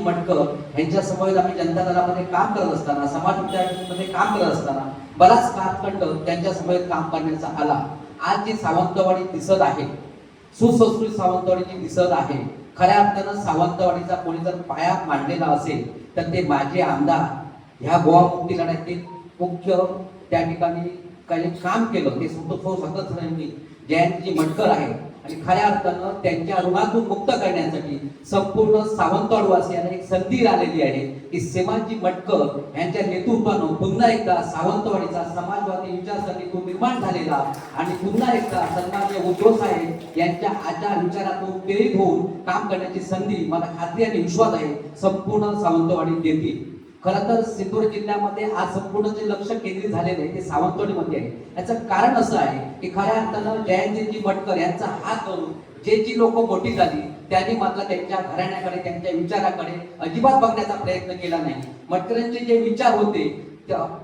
सीमांची मटकं यांच्या समोर आम्ही जनता दलामध्ये काम करत असताना समाज विचारांमध्ये काम करत असताना बराच कालखंड त्यांच्यासमोर काम करण्याचा आला. आज जी सावंतवाडी दिसत आहे सुसंस्कृत सावंतवाडी जी दिसत आहे खऱ्या अर्थानं सावंतवाडीचा कोणी जर पाया मांडलेला असेल तर ते माझे आमदार ह्या गोवा मुक्ती लढ्यातील मुख्य त्या ठिकाणी काही काम केलं. ते स्वतः स्वतः जयंतजी मटकर आहे. आणि खऱ्या अर्थानं त्यांच्या ऋणातून मुक्त करण्यासाठी संपूर्ण सावंतवाडवासियांना एक संधी आलेली आहे की सेमाजी मटकर यांच्या नेतृत्वानं पुन्हा एकदा सावंतवाडीचा समाजवादी विचारसरणीतून निर्माण झालेला आणि पुन्हा एकदा सन्मान्य उद्धव साहेब यांच्या आचार विचारातून प्रेरित होऊन काम करण्याची संधी मला खात्री आणि विश्वास आहे. संपूर्ण सावंतवाडी देतील. खरं तर सिंधुदुर्ग जिल्ह्यामध्ये आज संपूर्ण जे लक्ष केंद्रित झालेलं आहे ते सावंतवाडीमध्ये आहे. याचं कारण असं आहे की खऱ्या अर्थानं जयंतजी भटकर यांचा हात धरून जे जी लोक मोठी झाली त्यांनी मात्र त्यांच्या घराण्याकडे त्यांच्या विचाराकडे अजिबात बघण्याचा प्रयत्न केला नाही. मटकरांचे जे विचार होते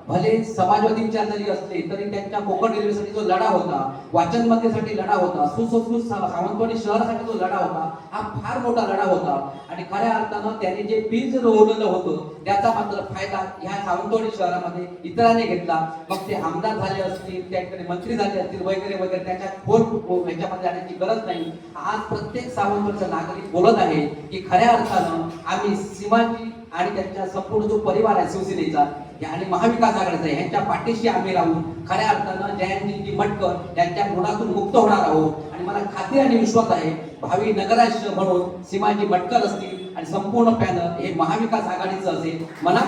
भले समाजवादी विचार जरी असले तरी त्यांच्या कोकण रेल्वेसाठी जो लढा होता वाचन मध्येसाठी लढा होता सुसंस्कृत सावंतवाडी शहरासाठी जो लढा होता हा फार मोठा लढा होता. आणि खऱ्या अर्थानं त्यांनी जे बीज रोवलेलं होतं त्याचा मात्र फायदा ह्या सावंतवाडी शहरामध्ये इतरांनी घेतला. मग ते आमदार झाले असतील त्या मंत्री झाले असतील वगैरे वगैरे त्याच्या खोल ह्याच्यामध्ये जाण्याची गरज नाही. आज प्रत्येक सावंतवाडीचा नागरिक बोलत आहे की खऱ्या अर्थानं आम्ही सीमाजी आणि त्यांच्या संपूर्ण जो परिवार आहे शिवसेनेचा आणि महाविकास आघाडीचा यांच्या पाठीशी आम्ही राहून खऱ्या अर्थानं जयंतजी मटकर यांच्या गुणातून मुक्त होणार आहोत. आणि मला खात्री आणि विश्वास आहे भावी नगराध्यक्ष म्हणून सीमाजी मटकर असतील आणि संपूर्ण पॅनल हे महाविकास आघाडीचं असेल. मना